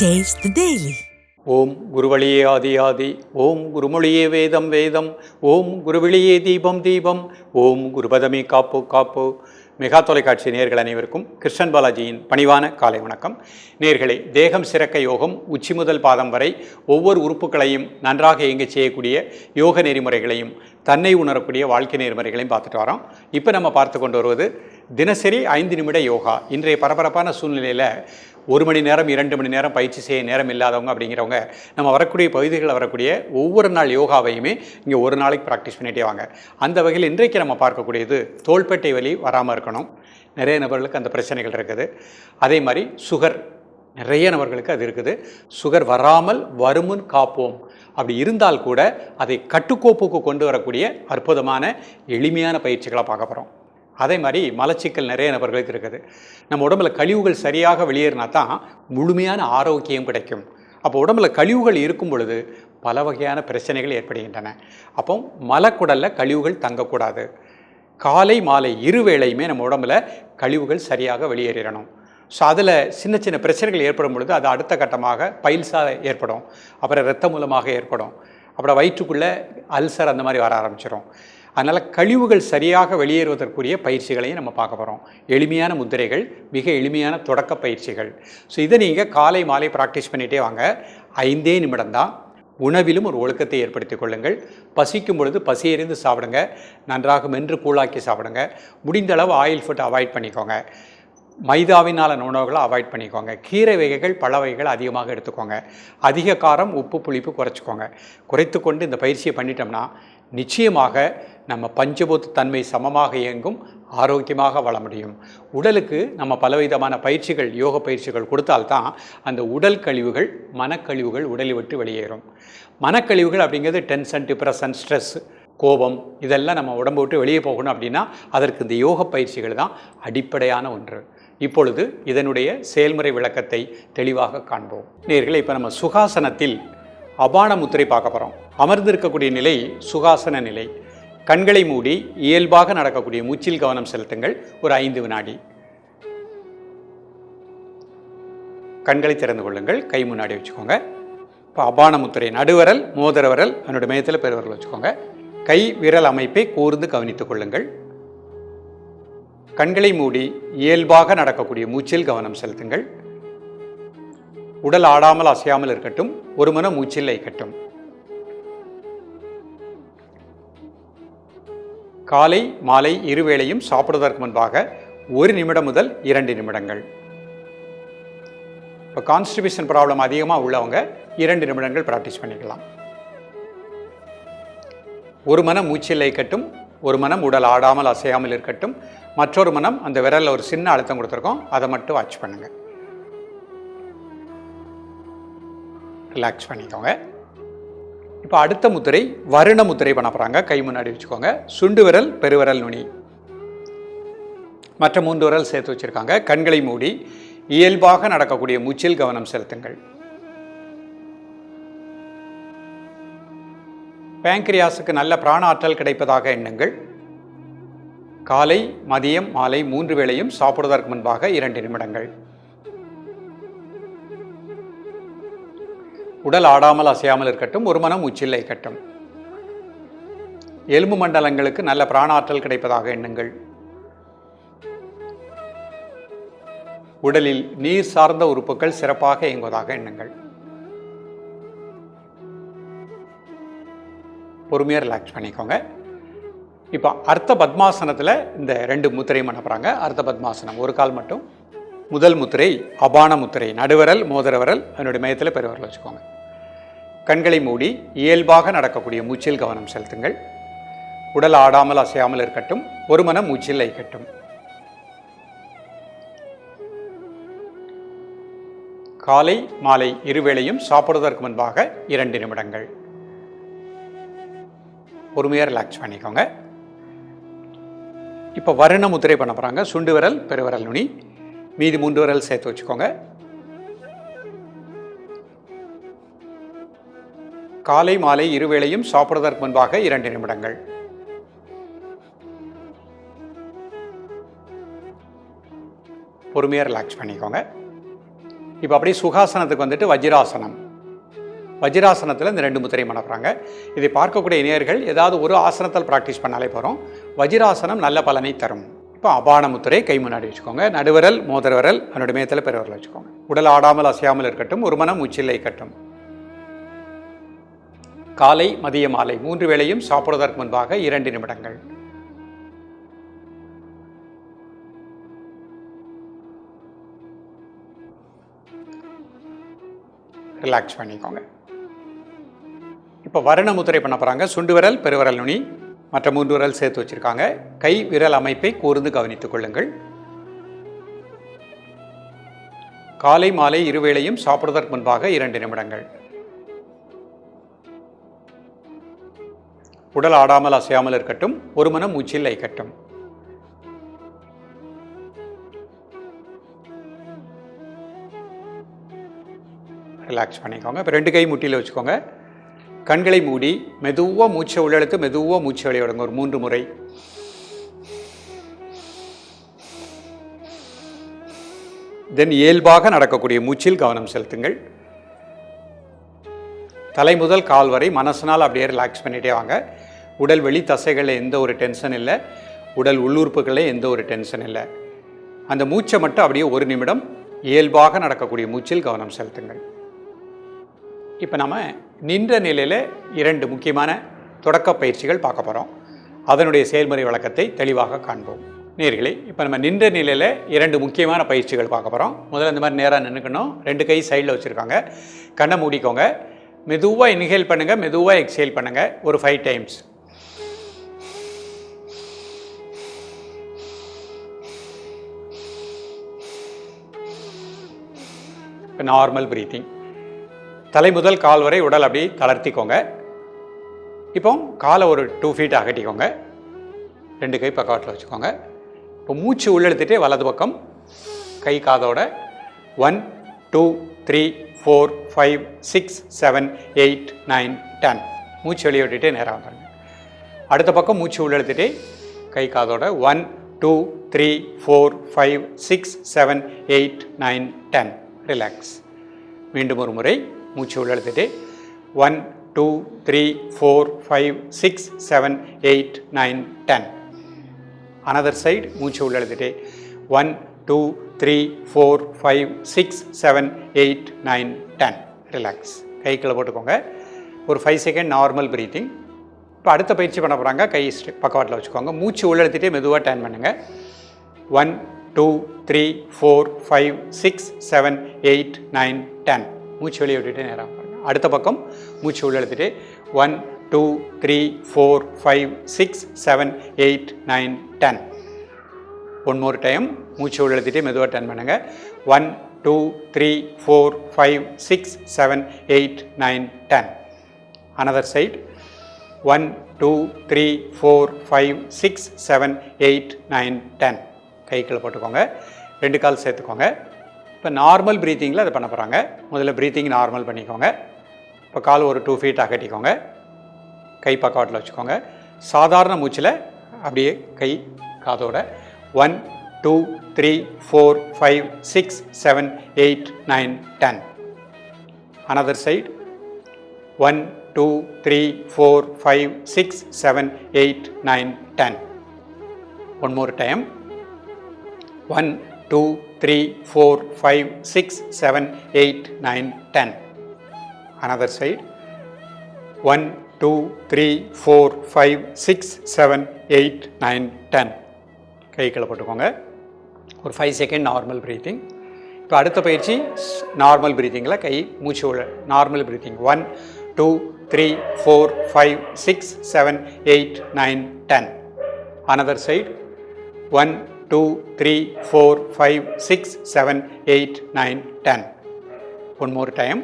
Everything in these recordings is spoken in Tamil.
Taste the ஓம் குருவழியே ஆதி ஆதி ஓம் குருமொழியே வேதம் வேதம் ஓம் குருவிழியே தீபம் தீபம் ஓம் குருபதமே காப்பு காப்பு. மெகா தொலைக்காட்சி நேர்கள் அனைவருக்கும் கிருஷ்ணன் பாலாஜியின் பணிவான காலை வணக்கம். நேர்களே தேகம் சிறக்க யோகம் உச்சி முதல் பாதம் வரை ஒவ்வொரு உறுப்புகளையும் நன்றாக இயங்கச் செய்யக்கூடிய யோக நெறிமுறைகளையும் தன்னை உணரக்கூடிய வாழ்க்கை நெறிமுறைகளையும் பார்த்துட்டு வரோம். இப்போ நம்ம பார்த்து கொண்டு வருவது தினசரி ஐந்து நிமிட யோகா. இன்றைய பரபரப்பான சூழ்நிலையில் ஒரு மணி நேரம் இரண்டு மணி நேரம் பயிற்சி செய்ய நேரம் இல்லாதவங்க அப்படிங்கிறவங்க நம்ம வரக்கூடிய பகுதிகளில் வரக்கூடிய ஒவ்வொரு நாள் யோகாவையுமே இங்கே ஒரு நாளைக்கு ப்ராக்டிஸ் பண்ணிட்டே வாங்க. அந்த வகையில் இன்றைக்கு நம்ம பார்க்கக்கூடியது தோள்பட்டை வலி வராமல் இருக்கணும். நிறைய நபர்களுக்கு அந்த பிரச்சனைகள் இருக்குது. அதே மாதிரி சுகர் நிறைய நபர்களுக்கு அது இருக்குது. சுகர் வராமல் வருமுன் காப்போம். அப்படி இருந்தால் கூட அதை கட்டுக்கோப்புக்கு கொண்டு வரக்கூடிய அற்புதமான எளிமையான பயிற்சிகளை பார்க்க போகிறோம் அதே மாதிரி மலச்சிக்கல் நிறைய நபர்களுக்கு இருக்குது. நம்ம உடம்புல கழிவுகள் சரியாக வெளியேறினா தான் முழுமையான ஆரோக்கியம் கிடைக்கும். அப்போ உடம்புல கழிவுகள் இருக்கும் பொழுது பல வகையான பிரச்சனைகள் ஏற்படுகின்றன. அப்போ மலக்குடலில் கழிவுகள் தங்கக்கூடாது. காலை மாலை இரு வேளையுமே நம்ம உடம்புல கழிவுகள் சரியாக வெளியேறிடணும். ஸோ அதில் சின்ன சின்ன பிரச்சனைகள் ஏற்படும் பொழுது அது அடுத்த கட்டமாக பைல்ஸாக ஏற்படும். அப்புறம் இரத்த மூலமாக ஏற்படும். அப்புறம் வயிற்றுக்குள்ளே அல்சர் அந்த மாதிரி வர ஆரம்பிச்சிடும் அதனால் கழிவுகள் சரியாக வெளியேறுவதற்குரிய பயிற்சிகளையும் நம்ம பார்க்க போகிறோம் எளிமையான முத்திரைகள் மிக எளிமையான தொடக்க பயிற்சிகள். ஸோ இதை நீங்கள் காலை மாலை ப்ராக்டிஸ் பண்ணிகிட்டே வாங்க. ஐந்தே நிமிடம்தான் உணவிலும் ஒரு ஒழுக்கத்தை ஏற்படுத்திக் கொள்ளுங்கள். பசிக்கும் பொழுது பசியறிந்து சாப்பிடுங்க. நன்றாக மென்று கூழாக்கி சாப்பிடுங்க. முடிந்த அளவு ஆயில் ஃபுட் அவாய்ட் பண்ணிக்கோங்க. மைதாவினால உணவுகளை அவாய்ட் பண்ணிக்கோங்க. கீரை வகைகள் பழ வகைகள் அதிகமாக எடுத்துக்கோங்க. அதிக காரம் உப்பு புளிப்பு குறைச்சிக்கோங்க. குறைத்து கொண்டு இந்த பயிற்சியை பண்ணிட்டோம்னா நிச்சயமாக நம்ம பஞ்சபூத்த தன்மை சமமாக இயங்கும் ஆரோக்கியமாக வாழ முடியும். உடலுக்கு நம்ம பலவிதமான பயிற்சிகள் யோக பயிற்சிகள் கொடுத்தால்தான் அந்த உடல் கழிவுகள் மனக்கழிவுகள் உடலை விட்டு வெளியேறும். மனக்கழிவுகள் அப்படிங்கிறது டென்ஷன் டிப்ரெஷன் ஸ்ட்ரெஸ் கோபம் இதெல்லாம் நம்ம உடம்பு விட்டு வெளியே போகணும் அப்படின்னா அதற்கு இந்த யோக பயிற்சிகள் தான் அடிப்படையான ஒன்று. இப்பொழுது இதனுடைய செயல்முறை விளக்கத்தை தெளிவாக காண்போம். நேர்களை இப்போ நம்ம சுகாசனத்தில் அபான முத்திரை பார்க்க போகிறோம் அமர்ந்திருக்கக்கூடிய நிலை சுகாசன நிலை. கண்களை மூடி இயல்பாக நடக்கக்கூடிய மூச்சில் கவனம் செலுத்துங்கள். ஒரு ஐந்து வினாடி. கண்களை திறந்து கொள்ளுங்கள். கை முன்னாடி வச்சுக்கோங்க. இப்போ அபான முத்திரை நடுவரல் மோதிர விரல் அதனுடைய மையத்தில் பெருவரல் வச்சுக்கோங்க. கை விரல் அமைப்பை கூர்ந்து கவனித்துக் கொள்ளுங்கள். கண்களை மூடி இயல்பாக நடக்கக்கூடிய மூச்சில் கவனம் செலுத்துங்கள். உடல் ஆடாமல் அசையாமல் இருக்கட்டும். ஒரு மன மூச்சில் லைக்கட்டும் காலை மாலை இருவேளையும் சாப்பிடுவதற்கு முன்பாக ஒரு நிமிடம் முதல் இரண்டு நிமிடங்கள். இப்போ கான்ஸ்டிபியூஷன் ப்ராப்ளம் அதிகமாக உள்ளவங்க இரண்டு நிமிடங்கள் ப்ராக்டிஸ் பண்ணிக்கலாம். ஒரு மனம் மூச்சில் இருக்கட்டும் ஒரு மனம் உடல் ஆடாமல் அசையாமல் இருக்கட்டும் மற்றொரு மனம் அந்த விரலில் ஒரு சின்ன அழுத்தம் கொடுத்துருக்கோம் அதை மட்டும் வாட்ச் பண்ணுங்கள் ரிலாக்ஸ் பண்ணிக்கோங்க. இப்போ அடுத்த முத்திரை வருண முத்திரை பண்ண போகிறாங்க கை முன்னாடி வச்சுக்கோங்க. சுண்டு விரல் பெருவிரல் நுனி. மற்ற மூன்று விரல் சேர்த்து வச்சுருக்காங்க. கண்களை மூடி இயல்பாக நடக்கக்கூடிய மூச்சில் கவனம் செலுத்துங்கள். பேங்க்ரியாஸுக்கு நல்ல பிராண ஆற்றல் கிடைப்பதாக எண்ணுங்கள். காலை மதியம் மாலை மூன்று வேளையும் சாப்பிடுவதற்கு முன்பாக இரண்டு நிமிடங்கள். உடல் ஆடாமல் அசையாமல் இருக்கட்டும் ஒரு மனம் உச்சில்லை கட்டும் எலும்பு மண்டலங்களுக்கு நல்ல பிராணாற்றல் கிடைப்பதாக எண்ணுங்கள். உடலில் நீர் சார்ந்த உறுப்புகள் சிறப்பாக இயங்குவதாக எண்ணுங்கள். பொறுமையாக ரிலாக்ஸ் பண்ணிக்கோங்க. இப்போ அர்த்த பத்மாசனத்தில் இந்த ரெண்டு முத்திரையும் பண்ண போகிறாங்க அர்த்த பத்மாசனம் ஒரு கால் மட்டும். முதல் முத்திரை அபான முத்திரை நடுவரல் மோதிரவரல் அதனுடைய மையத்தில் பெருவரல் வச்சுக்கோங்க. கண்களை மூடி இயல்பாக நடக்கக்கூடிய மூச்சில் கவனம் செலுத்துங்கள். உடல் ஆடாமல் அசையாமல் இருக்கட்டும். ஒரு மனம் மூச்சில் ஐக்கட்டும். காலை மாலை இருவேளையும் சாப்பிடுவதற்கு முன்பாக இரண்டு நிமிடங்கள். பொறுமையாக ரிலாக்ஸ் பண்ணிக்கோங்க. இப்போ வருண முத்திரை பண்ண போகிறாங்க சுண்டு விரல் பெருவிரல் நுனி. மீதி மூன்று விரல் சேர்த்து வச்சுக்கோங்க. காலை மாலை இருவேளையும் சாப்பிடுவதற்கு முன்பாக இரண்டு நிமிடங்கள். பொறுமையாக ரிலாக்ஸ் பண்ணிக்கோங்க. இப்போ அப்படியே சுகாசனத்துக்கு வந்துட்டு வஜ்ராசனம். வஜ்ராசனத்தில் இந்த ரெண்டு முத்திரை மணப்புறாங்க இதை பார்க்கக்கூடிய இணையர்கள் ஏதாவது ஒரு ஆசனத்தில் ப்ராக்டிஸ் பண்ணாலே போகிறோம் வஜ்ராசனம் நல்ல பலனை தரும். இப்போ அபான முத்திரை கை முன்னாடி வச்சுக்கோங்க. நடுவரல் மோதிர அதனுடைய மேத்தில் பெருவரல் வச்சுக்கோங்க. உடல் ஆடாமல் அசையாமல் இருக்கட்டும் ஒரு மனம் உச்சில் இருக்கட்டும் காலை மதிய மாலை மூன்று வேளையும் சாப்பிடுவதற்கு முன்பாக இரண்டு நிமிடங்கள். ரிலாக்ஸ் பண்ணிக்கோங்க. இப்போ வர்ண முத்திரை பண்ண போகிறாங்க சுண்டு விரல் பெருவிரல் நுனி மற்ற மூன்று விரல் சேர்த்து வச்சுருக்காங்க. கை விரல் அமைப்பை கூர்ந்து கவனித்துக் கொள்ளுங்கள். காலை மாலை இருவேளையும் சாப்பிடுவதற்கு முன்பாக இரண்டு நிமிடங்கள். உடல் ஆடாமல் அசையாமல் இருக்கட்டும் ஒரு மனம் மூச்சில் ஐக்கட்டும். ரிலாக்ஸ் பண்ணிக்கோங்க. இப்போ ரெண்டு கை முட்டியில் வச்சுக்கோங்க. கண்களை மூடி மெதுவாக மூச்சை உள்ளெழுத்து மெதுவாக மூச்சை வெளியிடுங்க ஒரு மூன்று முறை. தென் இயல்பாக நடக்கக்கூடிய மூச்சில் கவனம் செலுத்துங்கள். தலை முதல் கால் வரை மனசனால் அப்படியே ரிலாக்ஸ் பண்ணிகிட்டே வாங்க. உடல் வெளி தசைகளில் எந்த ஒரு டென்ஷன் இல்லை. உடல் உள்ளுறுப்புகளில் எந்த ஒரு டென்ஷன் இல்லை. அந்த மூச்சை மட்டும் அப்படியே ஒரு நிமிடம் இயல்பாக நடக்கக்கூடிய மூச்சில் கவனம் செலுத்துங்கள். இப்போ நம்ம நின்ற நிலையில் இரண்டு முக்கியமான தொடக்க பயிற்சிகள் பார்க்க போகிறோம் அதனுடைய செயல்முறை விளக்கத்தை தெளிவாக காண்போம். நேர்களே இப்போ நம்ம நின்ற நிலையில் இரண்டு முக்கியமான பயிற்சிகள் பார்க்க போகிறோம் முதல்ல இந்த மாதிரி நேராக நின்றுக்கணும் ரெண்டு கை சைடில் வச்சுருக்காங்க. கண்ணை மூடிக்கோங்க. மெதுவாக இன்ஹேல் பண்ணுங்கள் மெதுவாக எக்ஸேல் பண்ணுங்கள் ஒரு ஃபைவ் டைம்ஸ் இப்போ நார்மல் ப்ரீத்திங் தலை முதல் கால் வரை உடல் அப்படியே தளர்த்திக்கோங்க. இப்போ காலை ஒரு டூ ஃபீட் அகட்டிக்கோங்க. ரெண்டு கை பக்கவாட்டில் வச்சுக்கோங்க. இப்போ மூச்சு உள்ளெடுத்துட்டே வலது பக்கம் கை காதோட one two three four five six seven eight nine ten. மூச்சு வெளியே விட்டுட்டே நேராக வந்துடுங்க அடுத்த பக்கம் மூச்சு உள்ளெடுத்துட்டே கை காதோட one two three four five six seven eight nine ten. Relax மீண்டும் ஒரு முறை மூச்சு உள்ளெடுத்துட்டு one two three four five six seven eight nine ten. Another side மூச்சு உள்ளெழுத்துட்டு one two three four five six seven eight nine ten relax கைக்குள்ளே போட்டுக்கோங்க. ஒரு ஃபைவ் செகண்ட் நார்மல் ப்ரீத்திங் இப்போ அடுத்த பயிற்சி பண்ண போகிறாங்க கை பக்கவாட்டில் வச்சுக்கோங்க. மூச்சு உள்ளெடுத்துகிட்டே மெதுவாக டேன் பண்ணுங்கள் one two three four five six seven eight nine ten மூச்சு வெளியே விட்டுட்டு நேராக பாருங்கள் அடுத்த பக்கம் மூச்சு உள்ள one two three four five six seven eight nine ten one more time மூச்சு உள்ள எடுத்துகிட்டே மெதுவாக டென் பண்ணுங்கள் one two three four five six seven eight nine ten another side one two three four five six seven eight nine ten கைக்குள்ளே போட்டுக்கோங்க. ரெண்டு கால் சேர்த்துக்கோங்க. இப்போ நார்மல் ப்ரீத்திங்கில் அதை பண்ண போகிறாங்க முதல்ல ப்ரீத்திங் நார்மல் பண்ணிக்கோங்க. இப்போ கால் ஒரு டூ ஃபீட் அகட்டிக்கோங்க கை பக்கவாட்டில் வச்சுக்கோங்க. சாதாரண மூச்சில் அப்படியே கை காதோட one two three four five six seven eight nine ten another side one two three four five six seven eight nine ten one more time one two three four five six seven eight nine ten another side one two three four five six seven eight nine ten கைகளை போட்டுக்கோங்க ஒரு ஃபைவ் செகண்ட் நார்மல் ப்ரீத்திங் இப்போ அடுத்த பயிற்சி நார்மல் ப்ரீத்திங்கில் கை மூச்சு உள்ள normal breathing one two three four five six seven eight nine ten another side one two three four five six seven eight nine ten one more time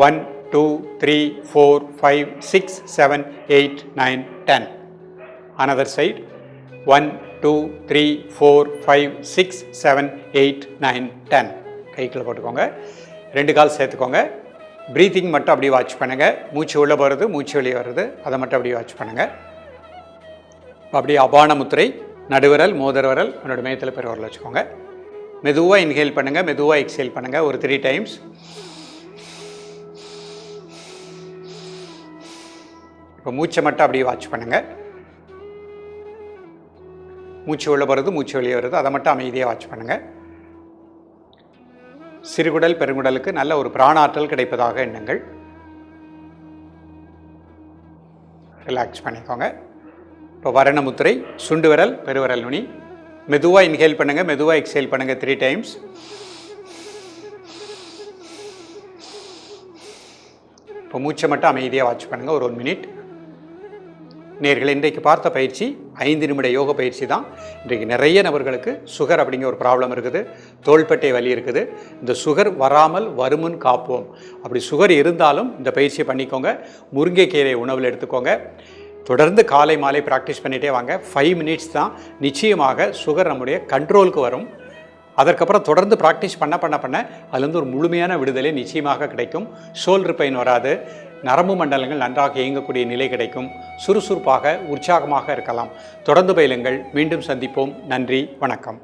one two three four five six seven eight nine ten another side one two three four five six seven eight nine ten. கைக்குள்ளே போட்டுக்கோங்க. ரெண்டு கால் சேர்த்துக்கோங்க. ப்ரீத்திங் மட்டும் அப்படியே வாட்ச் பண்ணுங்கள் மூச்சு உள்ளே போகிறது மூச்சு வெளியே வர்றது அதை மட்டும் அப்படியே வாட்ச் பண்ணுங்கள் அப்படியே அபான முத்திரை நடுவிரல் மோதிர விரல் என்னோட மையத்தில் பெருவரல் வச்சுக்கோங்க. மெதுவாக இன்ஹேல் பண்ணுங்கள் மெதுவாக எக்ஸேல் பண்ணுங்கள் ஒரு த்ரீ டைம்ஸ் இப்போ மூச்சை மட்டும் அப்படியே வாட்ச் பண்ணுங்கள் மூச்சு உள்ளே வருது மூச்சு வெளியே வருது. அதை மட்டும் அமைதியாக வாட்ச் பண்ணுங்கள் சிறுகுடல் பெருங்குடலுக்கு நல்ல ஒரு பிராணாற்றல் கிடைப்பதாக எண்ணுங்கள். ரிலாக்ஸ் பண்ணிக்கோங்க. இப்போ வரணமுத்திரை சுண்டு விரல் பெருவரல் நுனி. மெதுவாக இன்ஹேல் பண்ணுங்கள் மெதுவாக எக்ஸேல் பண்ணுங்கள் த்ரீ டைம்ஸ் இப்போ மூச்சை மட்டும் அமைதியாக வாட்ச் பண்ணுங்கள் ஒரு ஒன் மினிட் நேர்கள் இன்றைக்கு பார்த்த பயிற்சி ஐந்து நிமிட யோக பயிற்சி தான். இன்றைக்கு நிறைய நபர்களுக்கு சுகர் அப்படிங்கிற ஒரு ப்ராப்ளம் இருக்குது. தோள்பட்டை வலி இருக்குது. இந்த சுகர் வராமல் வருமுன் காப்போம். அப்படி சுகர் இருந்தாலும் இந்த பயிற்சியை பண்ணிக்கோங்க. முருங்கைக்கீரை உணவில் எடுத்துக்கோங்க. தொடர்ந்து காலை மாலை ப்ராக்டிஸ் பண்ணிகிட்டே வாங்க. ஃபைவ் மினிட்ஸ் தான் நிச்சயமாக சுகர் நம்முடைய கண்ட்ரோலுக்கு வரும். அதற்கப்புறம் தொடர்ந்து ப்ராக்டிஸ் பண்ண பண்ண பண்ண அதுலேருந்து ஒரு முழுமையான விடுதலை நிச்சயமாக கிடைக்கும். ஷோல்டர் பெயின் வராது. நரம்பு மண்டலங்கள் நன்றாக இயங்கக்கூடிய நிலை கிடைக்கும். சுறுசுறுப்பாக உற்சாகமாக இருக்கலாம். தொடர்ந்து பயிலுங்கள். மீண்டும் சந்திப்போம். நன்றி. வணக்கம்.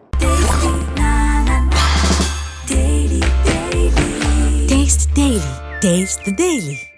Taste the Daily.